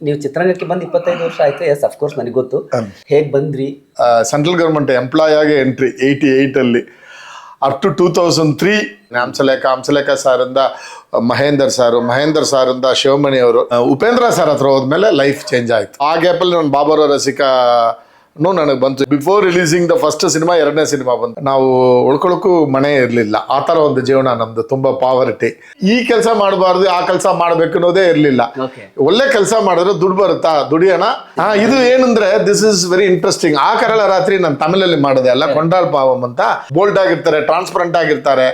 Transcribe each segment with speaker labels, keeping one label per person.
Speaker 1: ನೀವು ಚಿತ್ರರಂಗಕ್ಕೆ ಬಂದು ಇಪ್ಪತ್ತೈದು ವರ್ಷ ಆಯ್ತು ಎಸ್ ಅಫ್ಕೋರ್ಸ್ ನನಗೆ ಗೊತ್ತು. ಹೇಗೆ ಬಂದ್ರಿ?
Speaker 2: ಸೆಂಟ್ರಲ್ ಗೌರ್ಮೆಂಟ್ ಎಂಪ್ಲಾಯ್ ಆಗಿ entry eighty ಏಯ್ಟಲ್ಲಿ up to two thousand three Hamsalekha Hamsalekha ಸಾರಿಂದ Mahender sir Mahender ಸಾರಿಂದ Sivamani ಅವರು ಉಪೇಂದ್ರ ಸರ್ ಹತ್ರ ಹೋದ್ಮೇಲೆ ಲೈಫ್ ಚೇಂಜ್ ಆಯ್ತು. ಆ ಗ್ಯಾಪಲ್ಲಿ ನಾನು ಬಾಬರ ರಸಿಕಾ ನನಗೆ ಬಂತು. Before releasing the first cinema ಎರಡನೇ ಸಿನಿಮಾ ಬಂತು. ನಾವು ಉಳ್ಕೊಳ್ಳೋಕ್ಕೂ ಮನೆ ಇರಲಿಲ್ಲ. ಆ ಥರ ಒಂದು ಜೀವನ ನಮ್ದು. ತುಂಬಾ ಪಾವರ್ಟಿ ಈ ಕೆಲಸ ಮಾಡಬಾರ್ದು ಆ ಕೆಲಸ ಮಾಡ್ಬೇಕು ಅನ್ನೋದೇ ಇರಲಿಲ್ಲ. ಒಳ್ಳೆ ಕೆಲಸ ಮಾಡಿದ್ರೆ ದುಡ್ಡು ಬರುತ್ತಾ? ದುಡಿಯೋಣ? ಇದು ಏನಂದ್ರೆ ದಿಸ್ ಇಸ್ ವೆರಿ ಇಂಟ್ರೆಸ್ಟಿಂಗ್ ಆ ಕರಳ ರಾತ್ರಿ ನಾನು ತಮಿಳಲ್ಲಿ ಮಾಡಿದೆ ಅಲ್ಲ ಕೊಂಡಾಳ್ ಪಾವಂ ಅಂತ. ಬೋಲ್ಡ್ ಆಗಿರ್ತಾರೆ ಟ್ರಾನ್ಸ್ಪರೆಂಟ್ ಆಗಿರ್ತಾರೆ.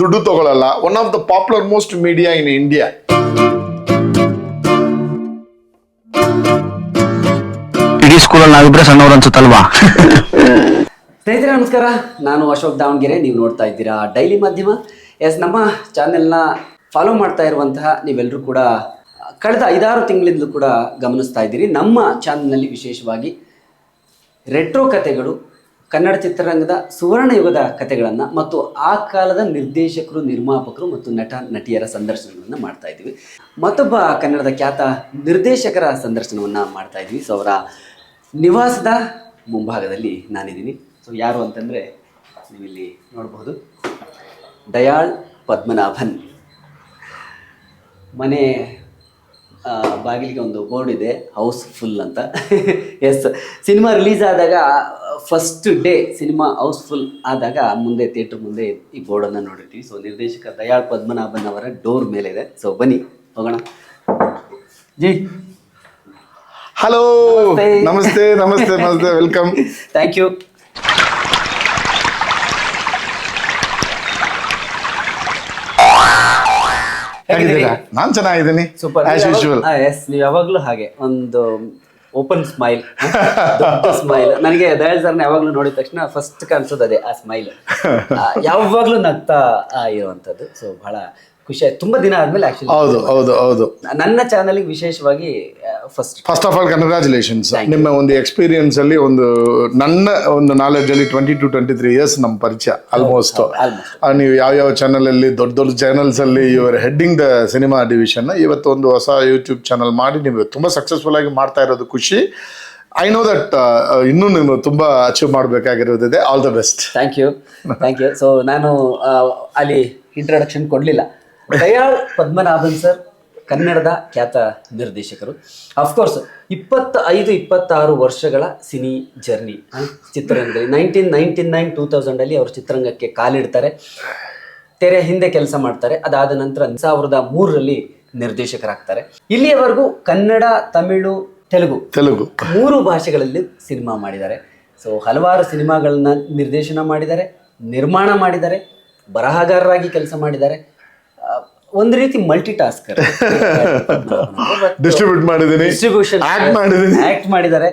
Speaker 2: ದುಡ್ಡು ತಗೊಳ್ಳಲ್ಲ one of the popular most media in India
Speaker 3: ಇಡೀ ಸ್ಕೂಲಲ್ಲಿ ನಾವಿಬ್ರೆ ಸಣ್ಣವ್ರು ಅನ್ಸುತ್ತಲ್ವಾ?
Speaker 1: ಸ್ನೇಹಿತರೆ, ನಮಸ್ಕಾರ. ನಾನು ಅಶೋಕ್ ದಾವಣಗೆರೆ. ನೀವು ನೋಡ್ತಾ ಇದ್ದೀರಾ ಡೈಲಿ ಮಾಧ್ಯಮ. ಎಸ್ ನಮ್ಮ ಚಾನೆಲ್ನ ಫಾಲೋ ಮಾಡ್ತಾ ಇರುವಂತಹ ನೀವೆಲ್ಲರೂ ಕೂಡ, ಕಳೆದ ಐದಾರು ತಿಂಗಳಿಂದಲೂ ಕೂಡ ಗಮನಿಸ್ತಾ ಇದ್ದೀರಿ. ನಮ್ಮ ಚಾನೆಲ್ನಲ್ಲಿ ವಿಶೇಷವಾಗಿ ರೆಟ್ರೋ ಕಥೆಗಳು, ಕನ್ನಡ ಚಿತ್ರರಂಗದ ಸುವರ್ಣ ಯುಗದ ಕಥೆಗಳನ್ನು ಮತ್ತು ಆ ಕಾಲದ ನಿರ್ದೇಶಕರು, ನಿರ್ಮಾಪಕರು ಮತ್ತು ನಟ, ನಟಿಯರ ಸಂದರ್ಶನಗಳನ್ನು ಮಾಡ್ತಾ ಇದ್ದೀವಿ. ಮತ್ತೊಬ್ಬ ಕನ್ನಡದ ಖ್ಯಾತ ನಿರ್ದೇಶಕರ ಸಂದರ್ಶನವನ್ನು ಮಾಡ್ತಾ ಇದ್ದೀವಿ. ಸೊ ಅವರ ನಿವಾಸದ ಮುಂಭಾಗದಲ್ಲಿ ನಾನಿದ್ದೀನಿ. ಸೊ ಯಾರು ಅಂತಂದರೆ ನೀವಿಲ್ಲಿ ನೋಡಬಹುದು. ದಯಾಳ್ ಪದ್ಮನಾಭನ್. ಮನೆ ಬಾಗಿಲಿಗೆ ಒಂದು ಬೋರ್ಡ್ ಇದೆ ಹೌಸ್ ಫುಲ್ ಅಂತ. ಎಸ್ ಸಿನಿಮಾ ರಿಲೀಸ್ ಆದಾಗ, first day cinema house full ಆದಾಗ ಮುಂದೆ, ಥಿಯೇಟರ್ ಮುಂದೆ ಈ ಬೋರ್ಡನ್ನು ನೋಡಿರ್ತೀವಿ. ಸೊ ನಿರ್ದೇಶಕ ದಯಾಳ್ ಪದ್ಮನಾಭನ್ ಅವರ ಡೋರ್ ಮೇಲೆ ಇದೆ ಸೊ ಬನ್ನಿ, ಹೋಗೋಣ. ಜೈ.
Speaker 2: ಹಲೋ
Speaker 1: ನಮಸ್ತೆ.
Speaker 2: ನಮಸ್ತೆ ನಮಸ್ತೆ ವೆಲ್ಕಮ್
Speaker 1: ಥ್ಯಾಂಕ್ ಯು
Speaker 2: ಹೇಗಿದ್ದೀರಾ? ನಾನ್ ಚೆನ್ನಾಗಿದ್ದೀನಿ
Speaker 1: ಸೂಪರ್
Speaker 2: ಆಸ್ ಯೂಶುವಲ್
Speaker 1: ಎಸ್ ನೀವು ಯಾವಾಗಲೂ ಹಾಗೆ ಒಂದು ಓಪನ್ ಸ್ಮೈಲ್ ಸ್ಮೈಲ್ ನನಗೆ ದಯಾಳ್ ಸರ್ನ ಯಾವಾಗಲೂ ನೋಡಿದ ತಕ್ಷಣ ಫಸ್ಟ್ ಕಾಣಿಸೋದು ಅದೇ ಆ ಸ್ಮೈಲ್ ಯಾವಾಗಲೂ ನಗ್ತಾ ಇರುವಂತದ್ದು. ಇರುವಂಥದ್ದು ಸೊ ಬಹಳ ಖುಷಿ ಆಯ್ತು. ತುಂಬಾ ದಿನ ಆದ್ಮೇಲೆ ಆಕ್ಚುಲಿ
Speaker 2: ಹೌದು ಹೌದು ಹೌದು.
Speaker 1: ನನ್ನ ಚಾನಲ್ಗೆ ವಿಶೇಷವಾಗಿ first
Speaker 2: first of all congratulations ನಿಮ್ಮ ಒಂದು ಎಕ್ಸ್ಪೀರಿಯನ್ಸ್ ಅಲ್ಲಿ ಒಂದು ನನ್ನ ಒಂದು ನಾಲೆಜ್ ಅಲ್ಲಿ twenty two twenty three years ನಮ್ಮ ಪರಿಚಯ ಆಲ್ಮೋಸ್ಟ್ ನೀವು ಯಾವ ಯಾವ ಚಾನಲ್ ಅಲ್ಲಿ ದೊಡ್ಡ ದೊಡ್ಡ ಚಾನಲ್ಸ್ ಅಲ್ಲಿ ಇವರ್ ಹೆಡ್ಡಿಂಗ್ ದ ಸಿನಿಮಾ ಡಿವಿಷನ್ ಇವತ್ತು ಒಂದು ಹೊಸ ಯೂಟ್ಯೂಬ್ ಚಾನಲ್ ಮಾಡಿ ನೀವು ತುಂಬಾ ಸಕ್ಸಸ್ಫುಲ್ ಆಗಿ ಮಾಡ್ತಾ ಇರೋದು ಖುಷಿ. ಐ ನೋ ದಟ್ ಇನ್ನೂ ನೀವು ತುಂಬಾ achieve ಮಾಡಬೇಕಾಗಿರೋದಿದೆ. All the best
Speaker 1: thank you thank you so ನಾನು ಅಲ್ಲಿ ಇಂಟ್ರಡಕ್ಷನ್ ಕೊಡಲಿಲ್ಲ. ದಯಾಳ್ ಪದ್ಮನಾಭನ್ ಸರ್ ಕನ್ನಡದ ಖ್ಯಾತ ನಿರ್ದೇಶಕರು. ಅಫ್ಕೋರ್ಸ್ ಇಪ್ಪತ್ತ ಐದು ಇಪ್ಪತ್ತಾರು ವರ್ಷಗಳ ಸಿನಿ ಜರ್ನಿ ಚಿತ್ರರಂಗದಲ್ಲಿ. ನೈನ್ಟೀನ್ ನೈನ್ಟೀನ್ ನೈನ್ ಟೂ ತೌಸಂಡಲ್ಲಿ ಅವರು ಚಿತ್ರರಂಗಕ್ಕೆ ಕಾಲಿಡ್ತಾರೆ. ತೆರೆ ಹಿಂದೆ ಕೆಲಸ ಮಾಡ್ತಾರೆ. ಅದಾದ ನಂತರ ಸಾವಿರದ ಮೂರರಲ್ಲಿ ನಿರ್ದೇಶಕರಾಗ್ತಾರೆ. ಇಲ್ಲಿಯವರೆಗೂ ಕನ್ನಡ ತಮಿಳು ತೆಲುಗು
Speaker 2: ತೆಲುಗು.
Speaker 1: ಮೂರು ಭಾಷೆಗಳಲ್ಲಿ ಸಿನಿಮಾ ಮಾಡಿದ್ದಾರೆ. ಸೊ ಹಲವಾರು ಸಿನಿಮಾಗಳನ್ನ ನಿರ್ದೇಶನ ಮಾಡಿದ್ದಾರೆ ನಿರ್ಮಾಣ ಮಾಡಿದ್ದಾರೆ ಬರಹಗಾರರಾಗಿ ಕೆಲಸ ಮಾಡಿದ್ದಾರೆ. ಒಂದು ರೀತಿ ಮಲ್ಟಿ ಟಾಸ್ಕರ್
Speaker 2: ಡಿಸ್ಟ್ರಿಬ್ಯೂಟ್ ಮಾಡಿದ್ದೀನಿ
Speaker 1: ಡಿಸ್ಟ್ರಿಬ್ಯೂಷನ್
Speaker 2: ಆಕ್ಟ್
Speaker 1: ಮಾಡಿದ್ದಾರೆ.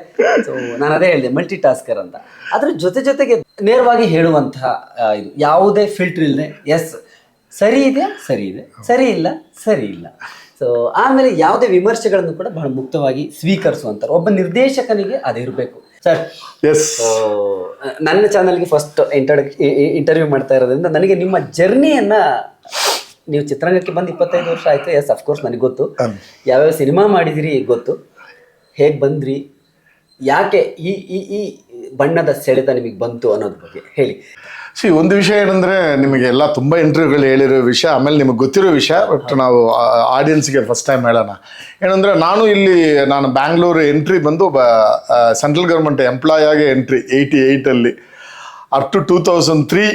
Speaker 1: ಸೊ ನಾನು ಅದೇ ಹೇಳಿದೆ ಮಲ್ಟಿ ಟಾಸ್ಕರ್ ಅಂತ. ಅದ್ರ ಜೊತೆ ಜೊತೆಗೆ ನೇರವಾಗಿ ಹೇಳುವಂತಹ ಇದು ಯಾವುದೇ ಫಿಲ್ಟರ್ ಇಲ್ಲದೆ ಎಸ್ ಸರಿ ಇದೆ ಸರಿ ಇದೆ. ಸರಿ ಇಲ್ಲ ಸರಿ ಇಲ್ಲ. ಸೊ ಆಮೇಲೆ ಯಾವುದೇ ವಿಮರ್ಶೆಗಳನ್ನು ಕೂಡ ಬಹಳ ಮುಕ್ತವಾಗಿ ಸ್ವೀಕರಿಸುವಂತಾರೆ ಒಬ್ಬ ನಿರ್ದೇಶಕನಿಗೆ ಅದಿರಬೇಕು ಸರ್
Speaker 2: ಎಸ್
Speaker 1: ನನ್ನ ಚಾನಲ್ಗೆ ಫಸ್ಟ್ ಇಂಟರ್ ಇಂಟರ್ವ್ಯೂ ಮಾಡ್ತಾ ಇರೋದ್ರಿಂದ ನನಗೆ ನಿಮ್ಮ ಜರ್ನಿಯನ್ನ ನೀವು ಚಿತ್ರರಂಗಕ್ಕೆ ಬಂದು ಇಪ್ಪತ್ತೈದು ವರ್ಷ ಆಯ್ತು? ಎಸ್ ಅಫ್ಕೋರ್ಸ್ ನನಗೆ ಗೊತ್ತು. ಯಾವ್ಯಾವ ಸಿನಿಮಾ ಮಾಡಿದಿರಿ ಗೊತ್ತು. ಹೇಗೆ ಬಂದ್ರಿ? ಯಾಕೆ ಈ ಈ ಈ ಬಣ್ಣದ ಸೆಳೆತ ನಿಮಗೆ ಬಂತು ಅನ್ನೋದ್ರ ಬಗ್ಗೆ ಹೇಳಿ.
Speaker 2: ಸಿ ಒಂದು ವಿಷಯ ಏನಂದ್ರೆ ನಿಮಗೆ ಎಲ್ಲ ತುಂಬಾ ಇಂಟರ್ವ್ಯೂಗಳು ಹೇಳಿರೋ ವಿಷಯ ಆಮೇಲೆ ನಿಮಗೆ ಗೊತ್ತಿರೋ ವಿಷಯ ಬಟ್ ನಾವು ಆಡಿಯನ್ಸ್ಗೆ ಫಸ್ಟ್ ಟೈಮ್ ಹೇಳೋಣ. ಏನಂದ್ರೆ ನಾನು ಇಲ್ಲಿ ನಾನು ಬ್ಯಾಂಗ್ಳೂರು ಎಂಟ್ರಿ ಬಂದು ಒಬ್ಬ ಸೆಂಟ್ರಲ್ ಗೌರ್ಮೆಂಟ್ ಎಂಪ್ಲಾಯ್ ಆಗಿ entry eighty ಏಯ್ಟಲ್ಲಿ up to two thousand three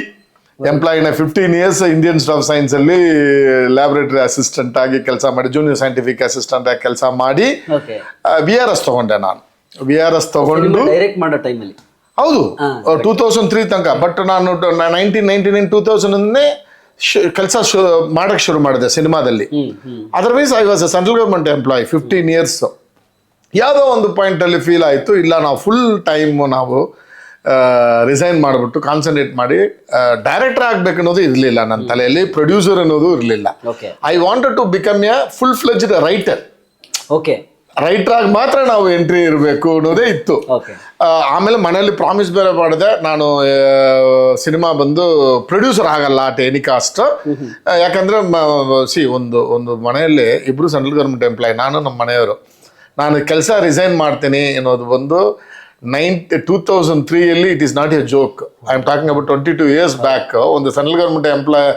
Speaker 2: ಎಂಪ್ಲಾಯಿನ fifteen years Indian staff ಸೈನ್ಸಲ್ಲಿ ಲ್ಯಾಬೊರೇಟರಿ ಅಸಿಸ್ಟೆಂಟ್ ಆಗಿ ಕೆಲಸ ಮಾಡಿ ಜೂನಿಯರ್ ಸೈಂಟಿಫಿಕ್ ಅಸಿಸ್ಟೆಂಟ್ ಆಗಿ ಕೆಲಸ ಮಾಡಿ ವಿ ಆರ್ ಎಸ್ ತಗೊಂಡೆ ನಾನು. ವಿ ಆರ್ ಎಸ್ ತಗೊಂಡು
Speaker 1: ಡೈರೆಕ್ಟ್ ಮಾಡೋ ಟೈಮಲ್ಲಿ
Speaker 2: ಹೌದು. ಟೂ ತೌಸಂಡ್ ತ್ರೀ ತನಕ. ಬಟ್ ನಾನು nineteen ninety nine two thousand ಕೆಲಸ ಮಾಡಕ್ ಶುರು ಮಾಡಿದೆ ಸಿನಿಮಾದಲ್ಲಿ. Otherwise I was central government employ fifteen years ಯಾವುದೋ ಒಂದು ಪಾಯಿಂಟಲ್ಲಿ ಫೀಲ್ ಆಯಿತು. ಇಲ್ಲ ನಾವು ಫುಲ್ ಟೈಮ್ ನಾವು ರಿಸೈನ್ ಮಾಡಿಬಿಟ್ಟು ಕಾನ್ಸಂಟ್ರೇಟ್ ಮಾಡಿ ಡೈರೆಕ್ಟರ್ ಆಗ್ಬೇಕು ಅನ್ನೋದು ಇರಲಿಲ್ಲ ನನ್ನ ತಲೆಯಲ್ಲಿ ಪ್ರೊಡ್ಯೂಸರ್ ಅನ್ನೋದು ಇರಲಿಲ್ಲ. I wanted to become a full fledged writer
Speaker 1: okay
Speaker 2: writer ಆಗಿ ಮಾತ್ರ ನಾವು ಎಂಟ್ರಿ ಇರಬೇಕು ಅನ್ನೋದೇ ಇತ್ತು. ಆಮೇಲೆ ಮನೆಯಲ್ಲಿ ಪ್ರಾಮಿಸ್ ಬೇರೆ ಮಾಡಿದೆ. ನಾನು ಸಿನಿಮಾ ಬಂದು ಪ್ರೊಡ್ಯೂಸರ್ ಆಗಲ್ಲ ಟೆನಿಕಾಸ್ಟ್ ಯಾಕಂದ್ರೆ ಸಿ ಒಂದು ಒಂದು ಮನೆಯಲ್ಲಿ ಇಬ್ರು ಸೆಂಟ್ರಲ್ ಗೌರ್ಮೆಂಟ್ ಎಂಪ್ಲಾಯ್ ನಾನು ನಮ್ಮ ಮನೆಯವರು. ನಾನು ಕೆಲಸ ರಿಸೈನ್ ಮಾಡ್ತೀನಿ ಅನ್ನೋದು ಬಂದು nine two thousand ತ್ರೀಯಲ್ಲಿ it is not a joke I am talking about twenty two years back ಒಂದು ಸೆಂಟ್ರಲ್ ಗೌರ್ಮೆಂಟ್ ಎಂಪ್ಲಾಯ್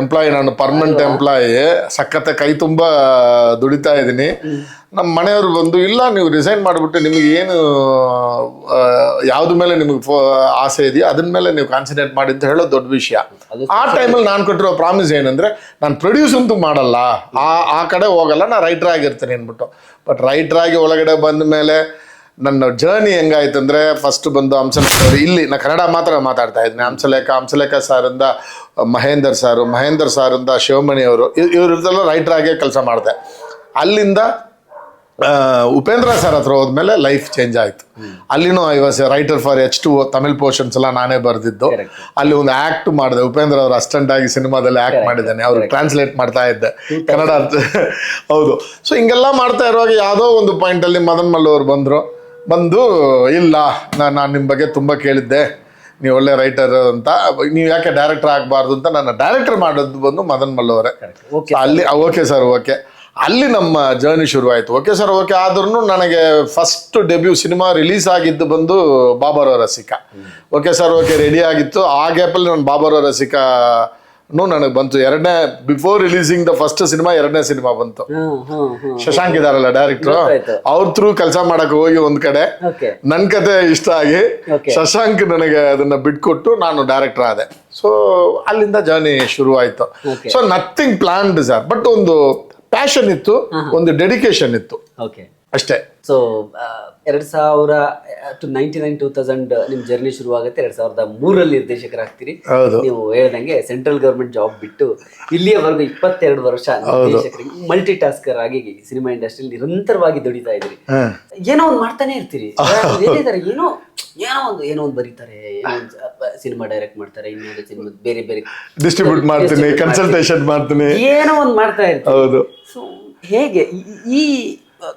Speaker 2: ಎಂಪ್ಲಾಯ್ ನಾನು ಪರ್ಮನೆಂಟ್ ಎಂಪ್ಲಾಯಿ ಸಖತ್ತ ಕೈ ತುಂಬ ದುಡಿತಾ ಇದ್ದೀನಿ. ನಮ್ಮ ಮನೆಯವರು ಬಂದು ಇಲ್ಲ ನೀವು ರಿಸೈನ್ ಮಾಡಿಬಿಟ್ಟು ನಿಮಗೆ ಏನು ಯಾವ್ದ್ರ ಮೇಲೆ ನಿಮಗೆ ಫೋ ಆಸೆ ಇದೆಯೋ ಅದ್ರ ಮೇಲೆ ನೀವು ಕಾನ್ಸಂಟ್ರೇಟ್ ಮಾಡಿ ಅಂತ ಹೇಳೋದು ದೊಡ್ಡ ವಿಷಯ. ಆ ಟೈಮಲ್ಲಿ ನಾನು ಕೊಟ್ಟಿರೋ ಪ್ರಾಮಿಸ್ ಏನಂದ್ರೆ ನಾನು ಪ್ರೊಡ್ಯೂಸ್ ಅಂತೂ ಮಾಡಲ್ಲ. ಆ ಆ ಕಡೆ ಹೋಗಲ್ಲ ನಾನು ರೈಟರ್ ಆಗಿರ್ತೀನಿ ಅಂದ್ಬಿಟ್ಟು. ಬಟ್ ರೈಟರ್ ಆಗಿ ಒಳಗಡೆ ಬಂದ ಮೇಲೆ ನನ್ನ ಜರ್ನಿ ಹೆಂಗಾಯ್ತು ಅಂದ್ರೆ ಫಸ್ಟ್ ಬಂದು ಹಂಸಲೇಖ ಅವರು ಇಲ್ಲಿ ನಾ ಕನ್ನಡ ಮಾತ್ರ ಮಾತಾಡ್ತಾ ಇದ್ದೀನಿ. ಹಂಸಲೇಖ ಹಂಸಲೇಖ ಸಾರಿಂದ ಮಹೇಂದರ್ ಸಾರು ಮಹೇಂದರ್ ಸಾರಿಂದ ಶಿವಮಣಿ ಅವರು ಇವ್ರದ್ದೆಲ್ಲ ರೈಟರ್ ಆಗೇ ಕೆಲಸ ಮಾಡಿದೆ. ಅಲ್ಲಿಂದ ಉಪೇಂದ್ರ ಸರ್ ಹತ್ರ ಹೋದ್ಮೇಲೆ ಲೈಫ್ ಚೇಂಜ್ ಆಯ್ತು. ಅಲ್ಲಿನೂ I was writer for H two Tamil portions ಎಲ್ಲ ನಾನೇ ಬರೆದಿದ್ದು. ಅಲ್ಲಿ ಒಂದು ಆಕ್ಟ್ ಮಾಡಿದೆ. ಉಪೇಂದ್ರ ಅವ್ರ ಅಸಿಸ್ಟೆಂಟ್ ಆಗಿ ಸಿನಿಮಾದಲ್ಲಿ ಆಕ್ಟ್ ಮಾಡಿದ್ದಾನೆ. ಅವರು ಟ್ರಾನ್ಸ್ಲೇಟ್ ಮಾಡ್ತಾ ಇದ್ದೆ. ಕನ್ನಡ ಹೌದು. ಸೊ ಹಿಂಗೆಲ್ಲ ಮಾಡ್ತಾ ಇರುವಾಗ ಯಾವುದೋ ಒಂದು ಪಾಯಿಂಟ್ ಅಲ್ಲಿ ಮದನ್ ಮಲ್ಲವರು ಅವ್ರು ಬಂದ್ರು. ಬಂದು ಇಲ್ಲ ನಾನು ನಾನು ನಿಮ್ಮ ಬಗ್ಗೆ ತುಂಬ ಕೇಳಿದ್ದೆ. ನೀವು ಒಳ್ಳೆ ರೈಟರ್ ಅಂತ. ನೀವು ಯಾಕೆ ಡೈರೆಕ್ಟರ್ ಆಗಬಾರ್ದು ಅಂತ ನನ್ನ ಡೈರೆಕ್ಟರ್ ಮಾಡೋದು ಬಂದು ಮದನ್ ಮಲ್ಲವರೇ ಅಲ್ಲಿ ಓಕೆ ಸರ್ ಓಕೆ ಅಲ್ಲಿ ನಮ್ಮ ಜರ್ನಿ ಶುರುವಾಯಿತು. ಓಕೆ ಸರ್ ಓಕೆ ಆದ್ರೂ ನನಗೆ ಫಸ್ಟ್ ಡೆಬ್ಯೂ ಸಿನಿಮಾ ರಿಲೀಸ್ ಆಗಿದ್ದು ಬಂದು ಬಾಬರ ರಸಿಕ ಓಕೆ ಸರ್ ಓಕೆ ರೆಡಿ ಆಗಿತ್ತು. ಆ ಗ್ಯಾಪಲ್ಲಿ ನಾನು ಬಾಬರೋ ರಸಿಕನು ನನಗೆ ಬಂತು. ಎರಡನೇ before releasing the first cinema ಎರಡನೇ ಸಿನಿಮಾ ಬಂತು. ಶಶಾಂಕ್ ಇದಾರಲ್ಲ ಡೈರೆಕ್ಟರ್. ಅವ್ರ ಥ್ರೂ ಕೆಲಸ ಮಾಡಕ್ ಹೋಗಿ ಒಂದ್ ಕಡೆ. ನನ್ ಕತೆ ಇಷ್ಟ ಆಗಿ ಶಶಾಂಕ್ ನನಗೆ ಅದನ್ನ ಬಿಟ್ಕೊಟ್ಟು ನಾನು ಡೈರೆಕ್ಟರ್ ಆದೆ. ಸೊ ಅಲ್ಲಿಂದ ಜರ್ನಿ ಶುರು ಆಯ್ತು. So nothing planned sir but ಒಂದು ಪ್ಯಾಷನ್ ಇತ್ತು ಒಂದು ಡೆಡಿಕೇಶನ್ ಇತ್ತು. ಅಷ್ಟೇ.
Speaker 1: ಸೊ ಎರಡು ಸಾವಿರ to ninety nine two thousand ನಿಮ್ ಜರ್ನಿ ಶುರುವಾಗುತ್ತೆ. ಎರಡ್ ಸಾವಿರದ ಮೂರಲ್ಲಿ ನಿರ್ದೇಶಕರಾಗ್ತೀರಿ.
Speaker 2: ಹೌದು.
Speaker 1: ನೀವು ಹೇಳ್ದಂಗೆ ಸೆಂಟ್ರಲ್ ಗವರ್ಮೆಂಟ್ ಜಾಬ್ ಬಿಟ್ಟು ಇಲ್ಲಿಯವರೆಗೂ ಇಪ್ಪತ್ತೆರಡು ವರ್ಷ ನಿರ್ದೇಶಕರಿಗೆ ಮಲ್ಟಿ ಟಾಸ್ಕರ್ ಆಗಿ ಸಿನಿಮಾ ಇಂಡಸ್ಟ್ರಿಯಲ್ಲಿ ನಿರಂತರವಾಗಿ ದುಡಿತಾ ಇದ್ರಿ ಏನೋ ಒಂದು ಮಾಡ್ತಾನೆ ಇರ್ತೀರಿ. ಏನಿದ್ದಾರೆ ಏನೋ ಏನೋ ಒಂದು ಏನೋ ಒಂದು ಬರೀತಾರೆ ಸಿನಿಮಾ ಡೈರೆಕ್ಟ್ ಮಾಡ್ತಾರೆ ಇನ್ನೊಂದು ಸಿನಿಮಾ ಬೇರೆ ಬೇರೆ
Speaker 2: ಡಿಸ್ಟ್ರಿಬ್ಯೂಟ್ ಮಾಡ್ತೀನಿ ಕನ್ಸಲ್ಟೇಷನ್ ಮಾಡ್ತೀನಿ.
Speaker 1: ಏನೋ ಒಂದು ಮಾಡ್ತಾ ಇರ್ತೀರಿ.
Speaker 2: ಹೌದು.
Speaker 1: ಸೊ ಹೇಗೆ ಈ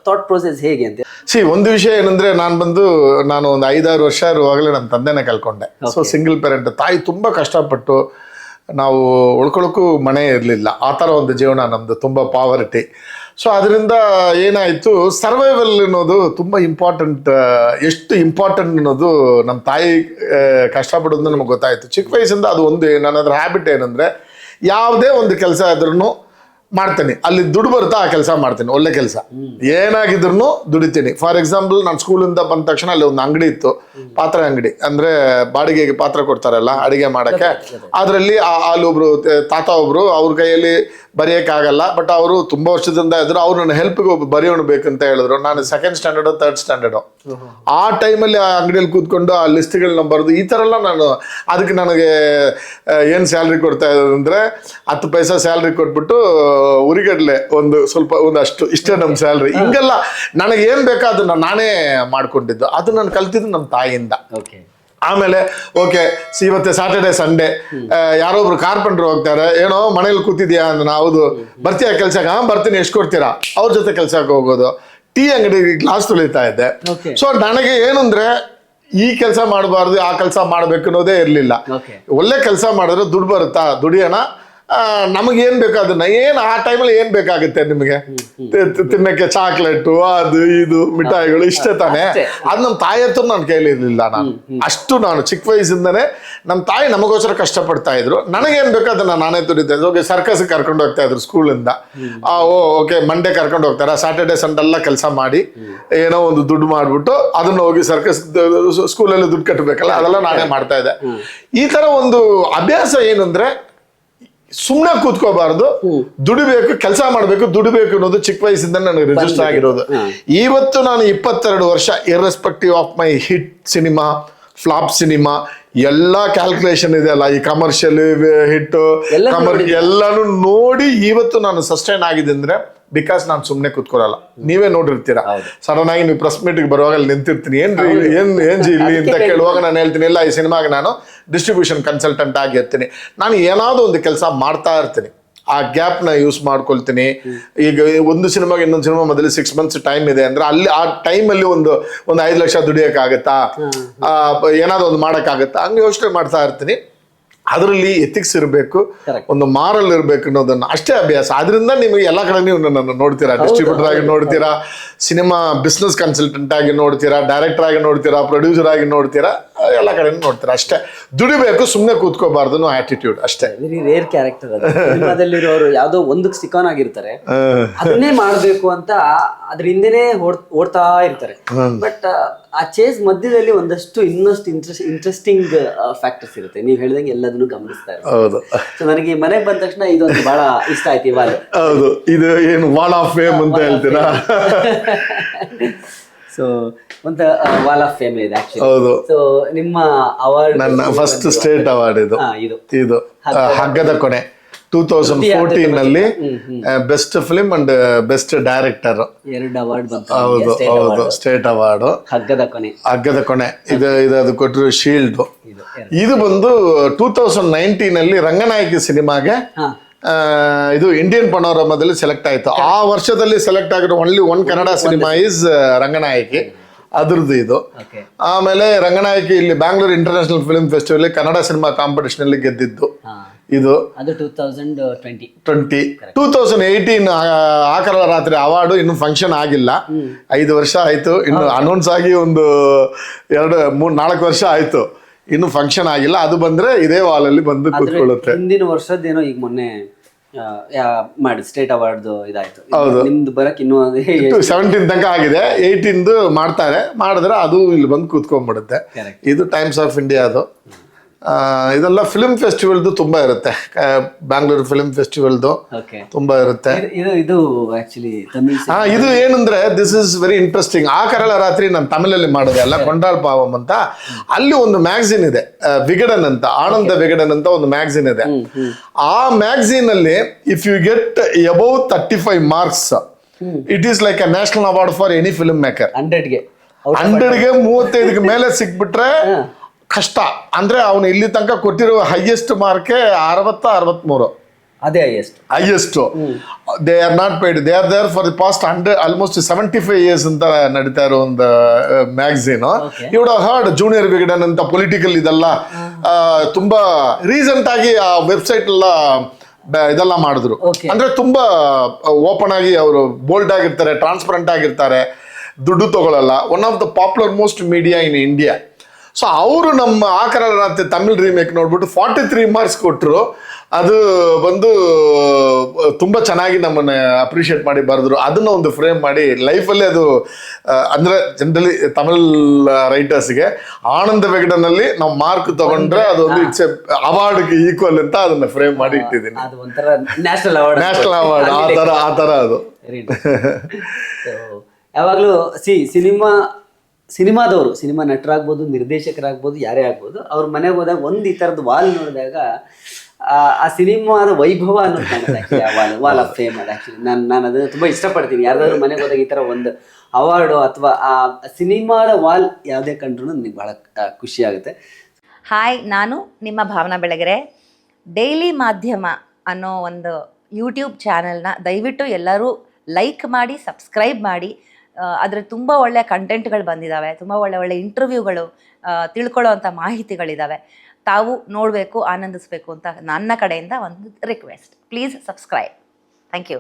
Speaker 1: ಥಾಟ್ ಪ್ರೊಸೆಸ್ ಹೇಗೆ ಅಂತ.
Speaker 2: ಸಿ ಒಂದು ವಿಷಯ ಏನಂದ್ರೆ ನಾನು ಬಂದು ನಾನು ಒಂದು ಐದಾರು ವರ್ಷ ಇರುವಾಗಲೇ ನನ್ನ ತಂದೆನೇ ಕಲ್ಕೊಂಡೆ. ಸೊ ಸಿಂಗಲ್ ಪೇರೆಂಟ್ ತಾಯಿ ತುಂಬ ಕಷ್ಟಪಟ್ಟು ನಾವು ಉಳ್ಕೊಳ್ಳೋಕ್ಕೂ ಮನೆ ಇರಲಿಲ್ಲ. ಆ ಥರ ಒಂದು ಜೀವನ ನಮ್ಮದು ತುಂಬ ಪಾವರ್ಟಿ ಸೊ ಅದರಿಂದ ಏನಾಯಿತು ಸರ್ವೈವಲ್ ಅನ್ನೋದು ತುಂಬ ಇಂಪಾರ್ಟೆಂಟ್ ಎಷ್ಟು ಇಂಪಾರ್ಟೆಂಟ್ ಅನ್ನೋದು ನಮ್ಮ ತಾಯಿ ಕಷ್ಟಪಡೋದು ನಮಗೆ ಗೊತ್ತಾಯಿತು. ಚಿಕ್ಕ ವಯಸ್ಸಿಂದ ಅದು ಒಂದು ನನ್ನ ಹ್ಯಾಬಿಟ್ ಏನಂದರೆ ಯಾವುದೇ ಒಂದು ಕೆಲಸ ಆದ್ರೂ ಮಾಡ್ತೀನಿ. ಅಲ್ಲಿ ದುಡ್ಡು ಬರುತ್ತಾ, ಆ ಕೆಲಸ ಮಾಡ್ತೀನಿ. ಒಳ್ಳೆ ಕೆಲಸ. ಏನಾಗಿದ್ರು ದುಡಿತೀನಿ. ಫಾರ್ ಎಕ್ಸಾಂಪಲ್ ನಾನು ಸ್ಕೂಲಿಂದ ಬಂದ ತಕ್ಷಣ ಅಲ್ಲಿ ಒಂದು ಅಂಗಡಿ ಇತ್ತು. ಪಾತ್ರೆ ಅಂಗಡಿ. ಅಂದ್ರೆ ಬಾಡಿಗೆಗೆ ಪಾತ್ರ ಕೊಡ್ತಾರಲ್ಲ, ಅಡಿಗೆ ಮಾಡಕ್ಕೆ. ಅದರಲ್ಲಿ ಅಲ್ಲಿ ಒಬ್ರು ತಾತ ಒಬ್ರು ಅವ್ರ ಕೈಯಲ್ಲಿ ಬರೆಯೋಕ್ಕಾಗಲ್ಲ. ಬಟ್ ಅವರು ತುಂಬಾ ವರ್ಷದಿಂದ ಇದ್ರು. ಅವ್ರು ನನ್ನ ಹೆಲ್ಪ್ಗೆ ಒಬ್ಬ ಬರೆಯೋಣ ಬೇಕಂತ ಹೇಳಿದ್ರು. ನಾನು ಸೆಕೆಂಡ್ ಸ್ಟ್ಯಾಂಡರ್ಡು ತರ್ಡ್ ಸ್ಟ್ಯಾಂಡರ್ಡು ಆ ಟೈಮಲ್ಲಿ ಆ ಅಂಗಡಿಯಲ್ಲಿ ಕೂತ್ಕೊಂಡು ಆ ಲಿಸ್ಟ್ಗಳನ್ನ ಬರೆದು, ಈ ಥರ ಎಲ್ಲ ನಾನು ಅದಕ್ಕೆ ನನಗೆ ಏನು ಸ್ಯಾಲ್ರಿ ಕೊಡ್ತಾ ಇದ್ರು ಅಂದರೆ ಹತ್ತು ಪೈಸಾ ಸ್ಯಾಲ್ರಿ ಕೊಟ್ಬಿಟ್ಟು ಉರಿಗಡ್ಲೆ ಒಂದು ಸ್ವಲ್ಪ ಒಂದು ಅಷ್ಟು ಇಷ್ಟೇ ನಮ್ಮ ಸ್ಯಾಲ್ರಿ ಹಿಂಗೆಲ್ಲ ನನಗೆ ಏನು ಬೇಕೋ ಅದನ್ನ ನಾನೇ ಮಾಡ್ಕೊಂಡಿದ್ದು. ಅದು ನಾನು ಕಲ್ತಿದ್ದು ನಮ್ಮ ತಾಯಿಯಿಂದ.
Speaker 1: ಓಕೆ.
Speaker 2: ಆಮೇಲೆ ಓಕೆ ಇವತ್ತೆ ಸಾಟರ್ಡೆ ಸಂಡೇ ಒಬ್ರು ಕಾರ್ಪೆಂಟರ್ ಹೋಗ್ತಾರೆ ಏನೋ ಮನೇಲಿ ಕೂತಿದ್ಯಾ ಅಂದ್ರೆ ಹೌದು. ಬರ್ತೀಯಾ ಕೆಲ್ಸಕ್ಕೆ? ಹಾ ಬರ್ತೀನಿ ಎಷ್ಟು ಕೊಡ್ತೀರಾ? ಅವ್ರ ಜೊತೆ ಕೆಲ್ಸಕ್ಕೆ ಹೋಗೋದು. ಟೀ ಅಂಗಡಿ ಗ್ಲಾಸ್ ತುಳಿತಾ ಇದ್ದೆ. ಸೊ ನನಗೆ ಏನಂದ್ರೆ ಈ ಕೆಲಸ ಮಾಡಬಾರ್ದು ಆ ಕೆಲಸ ಮಾಡ್ಬೇಕು ಅನ್ನೋದೇ ಇರಲಿಲ್ಲ. ಒಳ್ಳೆ ಕೆಲಸ ಮಾಡಿದ್ರೆ ದುಡ್ಡು ಬರುತ್ತಾ? ದುಡಿಯೋಣ. ನಮಗೇನು ಬೇಕು ಅದನ್ನ ಏನು ಆ ಟೈಮಲ್ಲಿ ಏನು ಬೇಕಾಗುತ್ತೆ ನಿಮಗೆ? ತಿನ್ನಕ್ಕೆ ಚಾಕ್ಲೇಟು ಅದು ಇದು ಮಿಠಾಯಿಗಳು ಇಷ್ಟೇ ತಾನೆ? ಅದ್ ನಮ್ಮ ತಾಯಿ ಹತ್ರ ನಾನು ಕೈಲಿ ಇರಲಿಲ್ಲ ನಾನು. ಅಷ್ಟು ನಾನು ಚಿಕ್ಕ ವಯಸ್ಸಿಂದನೇ ನಮ್ಮ ತಾಯಿ ನಮಗೋಸ್ಕರ ಕಷ್ಟಪಡ್ತಾ ಇದ್ರು. ನನಗೇನ್ ಬೇಕು ಅದನ್ನ ನಾನೇ ತುರಿತಾ ಇದ್ರು ಓಕೆ ಸರ್ಕಸ್ ಕರ್ಕೊಂಡು ಹೋಗ್ತಾ ಇದ್ರು ಸ್ಕೂಲಿಂದ ಓ ಓಕೆ ಮಂಡೇ ಕರ್ಕೊಂಡು ಹೋಗ್ತಾರೆ. ಸಾಟರ್ಡೆ ಸಂಡೆ ಎಲ್ಲ ಕೆಲಸ ಮಾಡಿ ಏನೋ ಒಂದು ದುಡ್ಡು ಮಾಡಿಬಿಟ್ಟು ಅದನ್ನ ಹೋಗಿ ಸರ್ಕಸ್ ಸ್ಕೂಲಲ್ಲಿ ದುಡ್ಡು ಕಟ್ಟಬೇಕಲ್ಲ ಅದೆಲ್ಲ ನಾನೇ ಮಾಡ್ತಾ ಇದ್ದೆ. ಈ ತರ ಒಂದು ಅಭ್ಯಾಸ ಏನಂದ್ರೆ ಸುಮ್ಮನೆ ಕೂತ್ಕೋಬಾರ್ದು. ದುಡಿಬೇಕು ಕೆಲಸ ಮಾಡಬೇಕು ದುಡಿಬೇಕು ಅನ್ನೋದು ಚಿಕ್ಕ ವಯಸ್ಸಿಂದ ನನಗೆ ರಿಜಿಸ್ಟರ್ ಆಗಿರೋದು. ಇವತ್ತು ನಾನು ಇಪ್ಪತ್ತೆರಡು ವರ್ಷ irrespective of my hit cinema flop cinema ಎಲ್ಲ ಕ್ಯಾಲ್ಕುಲೇಷನ್ ಇದೆ ಅಲ್ಲ. ಈ ಕಮರ್ಷಿಯಲ್ ಹಿಟ್
Speaker 1: ಎಲ್ಲನೂ
Speaker 2: ಕಮರ್ ಎಲ್ಲಾನು ನೋಡಿ ಇವತ್ತು ನಾನು ಸಸ್ಟೈನ್ ಆಗಿದೆ ಅಂದ್ರೆ ಬಿಕಾಸ್ ನಾನು ಸುಮ್ಮನೆ ಕೂತ್ಕೊಳ್ಳಲ್ಲ ನೀವೇ ನೋಡಿರ್ತೀರಾ? ಸಡನ್ ಆಗಿ ನೀವು ಪ್ರೆಸ್ ಮೀಟಿಗೆ ಬರುವಾಗ ಅಲ್ಲಿ ನಿಂತಿರ್ತೀನಿ. ಏನ್ರಿ ಏನ್ ಏನ್ ಜಿ ಇಲ್ಲಿ ಅಂತ ಕೇಳುವಾಗ ನಾನು ಹೇಳ್ತೀನಿ ಇಲ್ಲ ಈ ಸಿನಿಮಾಗೆ ನಾನು ಡಿಸ್ಟ್ರಿಬ್ಯೂಷನ್ ಕನ್ಸಲ್ಟೆಂಟ್ ಆಗಿ ಇರ್ತೀನಿ. ನಾನು ಏನಾದ್ರು ಒಂದು ಕೆಲಸ ಮಾಡ್ತಾ ಇರ್ತೀನಿ. ಆ ಗ್ಯಾಪ್ನ ಯೂಸ್ ಮಾಡ್ಕೊಳ್ತೀನಿ. ಈಗ ಒಂದು ಸಿನಿಮಾಗೆ ಇನ್ನೊಂದು ಸಿನಿಮಾ ಮೊದಲು ಸಿಕ್ಸ್ ಮಂತ್ಸ್ ಟೈಮ್ ಇದೆ ಅಂದ್ರೆ ಅಲ್ಲಿ ಆ ಟೈಮಲ್ಲಿ ಒಂದು ಒಂದು ಐದು ಲಕ್ಷ ದುಡಿಯೋಕ್ಕಾಗತ್ತಾ? ಏನಾದ್ರು ಒಂದು ಮಾಡೋಕ್ಕಾಗತ್ತಾ? ಹಂಗೆ ಯೋಚನೆ ಮಾಡ್ತಾ ಇರ್ತೀನಿ. ಅದರಲ್ಲಿ ಎಥಿಕ್ಸ್ ಇರಬೇಕು ಒಂದು ಮಾರಲ್ ಇರಬೇಕು ಅನ್ನೋದನ್ನ ಅಷ್ಟೇ ಅಭ್ಯಾಸ. ಅದರಿಂದ ನಿಮಗೆ ಎಲ್ಲ ಕಡೆ ನೀವು ನನ್ನನ್ನು ನೋಡ್ತೀರಾ ಡಿಸ್ಟ್ರಿಬ್ಯೂಟರ್ ಆಗಿ ನೋಡ್ತೀರಾ ಸಿನಿಮಾ ಬಿಸ್ನೆಸ್ ಕನ್ಸಲ್ಟೆಂಟ್ ಆಗಿ ನೋಡ್ತೀರಾ ಡೈರೆಕ್ಟರ್ ಆಗಿ ನೋಡ್ತೀರಾ ಪ್ರೊಡ್ಯೂಸರ್ ಆಗಿ ನೋಡ್ತೀರಾ ಎಲ್ಲ ಕಡೆ ನೋಡ್ತೀರಾ ಅಷ್ಟೇ. ದುಡಿಬೇಕು ಸುಮ್ಮನೆ ಕೂತ್ಕೋಬಾರ್ದು ಅನ್ನೋ ಆಟಿಟ್ಯೂಡ್ ಅಷ್ಟೇ.
Speaker 1: ವೆರಿ ರೇರ್ ಕ್ಯಾರೆಕ್ಟರ್ ಸಿನಿಮಾದಲ್ಲಿರೋರು ಯಾವ್ದೋ ಒಂದಕ್ಕೆ ಸಿಕಾನ್ ಆಗಿರ್ತಾರೆ ಅದನ್ನೇ ಮಾಡಬೇಕು ಅಂತ ಅದ್ರ ಹಿಂದೆನೆ ಓಡ್ತಾ ಇರ್ತಾರೆ. ಬಟ್ ಆ ಚೇಸ್ ಮಧ್ಯದಲ್ಲಿ ಒಂದಷ್ಟು ಇನ್ನಷ್ಟು ಇಂಟ್ರೆಸ್ಟ್ ಇಂಟ್ರೆಸ್ಟಿಂಗ್ ಫ್ಯಾಕ್ಟರ್ಸ್ ಇರುತ್ತೆ. ನೀವು ಹೇಳ್ದಂಗೆ ಎಲ್ಲದನ್ನು ಗಮನಿಸ್ತಾ
Speaker 2: ಹೌದು.
Speaker 1: ಸೊ ನನಗೆ ಮನೆಗೆ ಬಂದ ತಕ್ಷಣ ಇದೊಂದು ಬಹಳ ಇಷ್ಟ ಆಯ್ತು ಇವಾಗ
Speaker 2: ಹೌದು. ಇದು ಏನು ವಾಲ್ ಆಫ್ ಫೇಮ್ ಅಂತ ಹೇಳ್ತೀರಾ?
Speaker 1: ಸೊ ಒಂದು ವಾಲ್ ಆಫ್ ಫೇಮ್ ಇದೆ
Speaker 2: ಹೌದು.
Speaker 1: ಸೊ ನಿಮ್ಮ ಅವಾರ್ಡ್
Speaker 2: ನನ್ನ ಫಸ್ಟ್ ಸ್ಟೇಟ್ ಅವಾರ್ಡ್ ಇದು.
Speaker 1: ಇದು.
Speaker 2: ಇದು ಹಗ್ಗದ ಕೊನೆ. ಟೂ ತೌಸಂಡ್ ಫೋರ್ಟೀನ್ ಅಲ್ಲಿ best film and best director
Speaker 1: ಎರಡು ಅವಾರ್ಡ್
Speaker 2: ಹೌದು ಹೌದು ಸ್ಟೇಟ್ ಅವಾರ್ಡ್
Speaker 1: ಹಗ್ಗದ ಕೊನೆ.
Speaker 2: ಹಗ್ಗದ ಕೊನೆ. ಇದು ಇದು ಅದು ಕೊಟ್ಟರು ಶೀಲ್ಡ್
Speaker 1: ಇದು
Speaker 2: ಬಂದು ಟೂ ತೌಸಂಡ್ ನೈನ್ಟೀನ್ ಅಲ್ಲಿ ರಂಗನಾಯಕಿ ಸಿನಿಮಾಗೆ ಇದು ಇಂಡಿಯನ್ ಪನೋರಮದಲ್ಲಿ ಸೆಲೆಕ್ಟ್ ಆಯ್ತು. ಆ ವರ್ಷದಲ್ಲಿ ಸೆಲೆಕ್ಟ್ ಆಗಿರೋ only one Kannada cinema is Ranganayaki. ಅದ್ರದ್ದು ಇದು. ಆಮೇಲೆ ರಂಗನಾಯಕಿ ಇಲ್ಲಿ Bangalore international film festival Kannada cinema competition ಅಲ್ಲಿ ಗೆದ್ದಿದ್ದು. ಇದು
Speaker 1: ಅದು two thousand twenty
Speaker 2: twenty two thousand eighteen ಆಕರ ರಾತ್ರಿ ಅವಾರ್ಡು ಇನ್ನು ಫಂಕ್ಷನ್ ಆಗಿಲ್ಲ. ಐದು ವರ್ಷ ಆಯ್ತು. ಇನ್ನು ಅನೌನ್ಸ್ ಆಗಿ ಒಂದು ಎರಡು ಮೂರ್ ನಾಲ್ಕು ವರ್ಷ ಆಯ್ತು. ಇನ್ನು ಫಂಕ್ಷನ್ ಆಗಿಲ್ಲ. ಅದು ಬಂದ್ರೆ ಇದೇ ಅಲ್ಲಿ ಬಂದು ಕೂತ್ಕೊಳ್ಳುತ್ತೆ.
Speaker 1: ಹಿಂದಿನ ವರ್ಷದ್ದೇನೋ ಈಗ ಮೊನ್ನೆ ಮಾಡಿ ಸ್ಟೇಟ್ ಅವಾರ್ಡ್ ಇದಾಯ್ತು. ಇದು
Speaker 2: ಹೌದು.
Speaker 1: ನಿಮ್ದು ಬರಕ್ ಇನ್ನು
Speaker 2: ಸೆವೆಂಟೀನ್ ತನಕ ಆಗಿದೆ. ಏಯ್ಟೀನ್ದು ಮಾಡ್ತಾರೆ. ಮಾಡಿದ್ರೆ ಅದು ಇಲ್ಲಿ ಬಂದು ಕೂತ್ಕೊಂಡ್ಬಿಡುತ್ತೆ. ಇದು ಟೈಮ್ಸ್ ಆಫ್ ಇಂಡಿಯಾ ಅದು. ಇದೆಲ್ಲ ಫಿಲ್ಮ್ ಫೆಸ್ಟಿವಲ್ದು ತುಂಬಾ ಇರುತ್ತೆ. ಬ್ಯಾಂಗ್ಳೂರ್ ಫಿಲ್ಮ್ ಫೆಸ್ಟಿವಲ್ದು ತುಂಬಾ ಇರುತ್ತೆ.
Speaker 1: ಇದು-
Speaker 2: ಹಾ ಇದು ಏನಂದ್ರೆ ದಿಸ್ ಇಸ್ ವೆರಿ ಇಂಟ್ರೆಸ್ಟಿಂಗ್ ಆ ಕರಳ ರಾತ್ರಿ ನಾನು ತಮಿಳಲ್ಲಿ ಮಾಡಿದೆ ಅಲ್ಲ ಕೊಂಡಾಳ್ ಪಾವಂ ಅಂತ. ಅಲ್ಲಿ ಒಂದು ಮ್ಯಾಗ್ಝಿನ್ ಇದೆ. ವಿಗಡನ್ ಅಂತ ಆನಂದ ವಿಗಡನ್ ಅಂತ ಒಂದು ಮ್ಯಾಗ್ಝಿನ್ ಇದೆ. ಆ ಮ್ಯಾಗ್ಝಿನ್ ಅಲ್ಲಿ if you get above thirty five marks it is like a national award for any film maker
Speaker 1: ಹಂಡ್ರೆಡ್ಗೆ
Speaker 2: ಹಂಡ್ರೆಡ್ಗೆ ಮೂವತ್ತೈದಕ್ಕೆ ಮೇಲೆ ಸಿಕ್ಬಿಟ್ರೆ ಕಷ್ಟ. ಅಂದ್ರೆ ಅವನು ಇಲ್ಲಿ ತನಕ ಕೊಟ್ಟಿರುವ ಹೈಯೆಸ್ಟ್ ಮಾರ್ಕೆ ಅರವತ್ತ ಅರವತ್ಮೂರು.
Speaker 1: ಅದೇ highest
Speaker 2: highest they are not paid they are there for the past hundred almost seventy five years ಅಂತ ನಡೀತಾ ಇರೋ ಒಂದು ಮ್ಯಾಗಝೀನ್ ಇವಡ ಹರ್ಡ್ ಜೂನಿಯರ್ ವಿಗಡನ್ ಅಂತ ಪೊಲಿಟಿಕಲ್ ಇದೆಲ್ಲ ತುಂಬಾ ರೀಸೆಂಟ್ ಆಗಿ ಆ ವೆಬ್ಸೈಟ್ ಎಲ್ಲ ಇದೆಲ್ಲ ಮಾಡಿದ್ರು. ಅಂದ್ರೆ ತುಂಬಾ ಓಪನ್ ಆಗಿ ಅವರು ಬೋಲ್ಡ್ ಆಗಿರ್ತಾರೆ ಟ್ರಾನ್ಸ್ಪರೆಂಟ್ ಆಗಿರ್ತಾರೆ. ದುಡ್ಡು ತಗೊಳ್ಳಲ್ಲ one of the popular most media in India so ಅವರು ನಮ್ಮ ಆಕರ ರಾತ್ರಿ ತಮಿಳ್ ರೀಮೇಕ್ ನೋಡ್ಬಿಟ್ಟು ಫಾರ್ಟಿ ತ್ರೀ ಮಾರ್ಕ್ಸ್ ಕೊಟ್ಟರು ಅದು ಬಂದು ತುಂಬ ಚೆನ್ನಾಗಿ ನಮ್ಮನ್ನು ಅಪ್ರಿಷಿಯೇಟ್ ಮಾಡಿ ಬರೆದ್ರು. ಅದನ್ನು ಒಂದು ಫ್ರೇಮ್ ಮಾಡಿ ಲೈಫಲ್ಲಿ ಅದು ಅಂದರೆ ಜನರಲಿ ತಮಿಳ್ ರೈಟರ್ಸ್ಗೆ ಆನಂದ ವೆಗಡನಲ್ಲಿ ನಾವು ಮಾರ್ಕ್ ತಗೊಂಡ್ರೆ ಅದೊಂದು ಇಟ್ಸ್ ಅವಾರ್ಡ್ಗೆ ಈಕ್ವಲ್ ಅಂತ ಅದನ್ನು ಫ್ರೇಮ್ ಮಾಡಿ ಇಟ್ಟಿದ್ದೀನಿ.
Speaker 1: ನ್ಯಾಷನಲ್ ಅವಾರ್ಡ್
Speaker 2: ನ್ಯಾಷನಲ್ ಅವಾರ್ಡ್ ಆ ಥರ ಆ ಥರ ಅದು.
Speaker 1: ಯಾವಾಗಲೂ ಸಿ ಸಿನಿಮಾ ಸಿನಿಮಾದವರು, ಸಿನಿಮಾ ನಟರಾಗ್ಬೋದು, ನಿರ್ದೇಶಕರಾಗ್ಬೋದು, ಯಾರೇ ಆಗ್ಬೋದು, ಅವ್ರ ಮನೆಗೆ ಹೋದಾಗ ಒಂದು ಈ ಥರದ ವಾಲ್ ನೋಡಿದಾಗ, ಆ ಸಿನಿಮಾದ ವೈಭವ ಅನ್ನೋದು ವಾಲ್ ವಾಲ್ ಆಫ್ ಫೇಮ್ ಅದು ಆ್ಯಕ್ಚುಲಿ ನಾನು ನಾನು ಅದನ್ನು ತುಂಬ ಇಷ್ಟಪಡ್ತೀನಿ. ಯಾರ್ದಾದ್ರು ಮನೆಗೆ ಹೋದಾಗ ಈ ಥರ ಒಂದು ಅವಾರ್ಡು ಅಥವಾ ಆ ಸಿನಿಮಾದ ವಾಲ್ ಯಾವುದೇ ಕಂಡ್ರು ನನಗೆ ಭಾಳ ಖುಷಿಯಾಗುತ್ತೆ
Speaker 4: ಹಾಯ್ ನಾನು ನಿಮ್ಮ ಭಾವನಾ ಬೆಳಗರೆ. ಡೈಲಿ ಮಾಧ್ಯಮ ಅನ್ನೋ ಒಂದು ಯೂಟ್ಯೂಬ್ ಚಾನಲ್ನ ದಯವಿಟ್ಟು ಎಲ್ಲರೂ ಲೈಕ್ ಮಾಡಿ ಸಬ್ಸ್ಕ್ರೈಬ್ ಮಾಡಿ ಅದರ ತುಂಬ ಕಂಟೆಂಟ್ ಕಂಟೆಂಟ್ಗಳು ಬಂದಿದ್ದಾವೆ ತುಂಬ ಒಳ್ಳೆ ಒಳ್ಳೆ ಇಂಟರ್ವ್ಯೂಗಳು ತಿಳ್ಕೊಳ್ಳೋ ಅಂಥ ಮಾಹಿತಿಗಳಿದ್ದಾವೆ ತಾವು ನೋಡಬೇಕು, ಆನಂದಿಸಬೇಕು ಅಂತ ನನ್ನ ಕಡೆಯಿಂದ ಒಂದು request please subscribe thank you